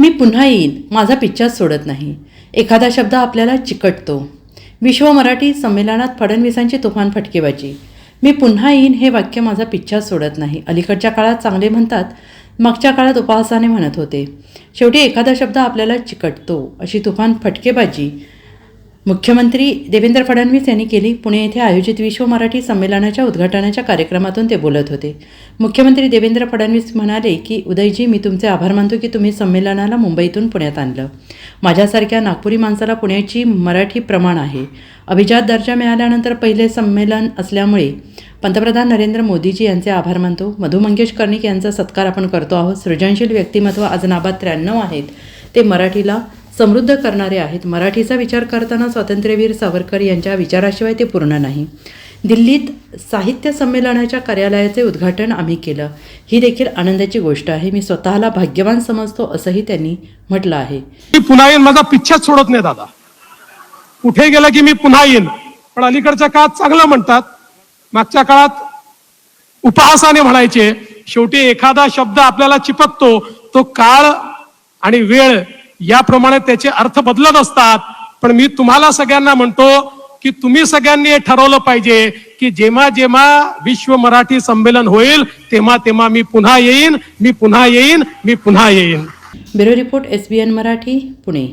मी पुन्हा येईन. माझा पिच्चाच सोडत नाही. एखादा शब्द आपल्याला चिकटतो. विश्व मराठी संमेलनात फडणवीसांची तुफान फटकेबाजी. मी पुन्हा येईन हे वाक्य माझा पिच्चर सोडत नाही. अलीकडच्या काळात चांगले म्हणतात मागच्या काळात उपहासाने म्हणत होते. शेवटी एखादा शब्द आपल्याला चिकटतो. अशी तुफान फटकेबाजी मुख्यमंत्री देवेंद्र फडणवीस यांनी केली. पुणे येथे आयोजित विश्व मराठी संमेलनाच्या उद्घाटनाच्या कार्यक्रमातून ते बोलत होते. मुख्यमंत्री देवेंद्र फडणवीस म्हणाले की उदयजी मी तुमचे आभार मानतो की तुम्ही संमेलनाला मुंबईतून पुण्यात आणलं. माझ्यासारख्या नागपुरी माणसाला पुण्याची मराठी प्रमाण आहे. अभिजात दर्जा मिळाल्यानंतर पहिले संमेलन असल्यामुळे पंतप्रधान नरेंद्र मोदीजी यांचे आभार मानतो. मधु मंगेश कर्णिक यांचा सत्कार आपण करतो आहोत. सृजनशील व्यक्तिमत्व आज नाबाद त्र्याण्णव आहेत. ते मराठीला समृद्ध करणारे आहेत. मराठीचा विचार करताना स्वातंत्र्यवीर सावरकर यांच्या विचाराशिवाय ते पूर्ण नाही. दिल्लीत साहित्य संमेलनाच्या कार्यालयाचे उद्घाटन आम्ही केलं. ही देखील आनंदाची गोष्ट आहे. मी स्वतःला भाग्यवान समजतो असंही त्यांनी म्हटलं आहे. मी पुन्हा येईन माझा पिच्छाच सोडत नाही दादा. कुठे गेलं की मी पुन्हा येईन? पण अलीकडच्या काळात चांगलं म्हणतात. मागच्या काळात उपहासाने म्हणायचे शेवटी एखादा शब्द आपल्याला चिपकतो तो काळ आणि वेळ याप्रमाणे त्याचे अर्थ बदलत असतात. पण मी तुम्हाला सगळ्यांना म्हणतो की तुम्ही सगळ्यांनी हे ठरवलं पाहिजे की जेव्हा जेव्हा विश्व मराठी संमेलन होईल तेव्हा तेव्हा मी पुन्हा येईन मी पुन्हा येईन मी पुन्हा येईन. Bureau report S B N Marathi Pune.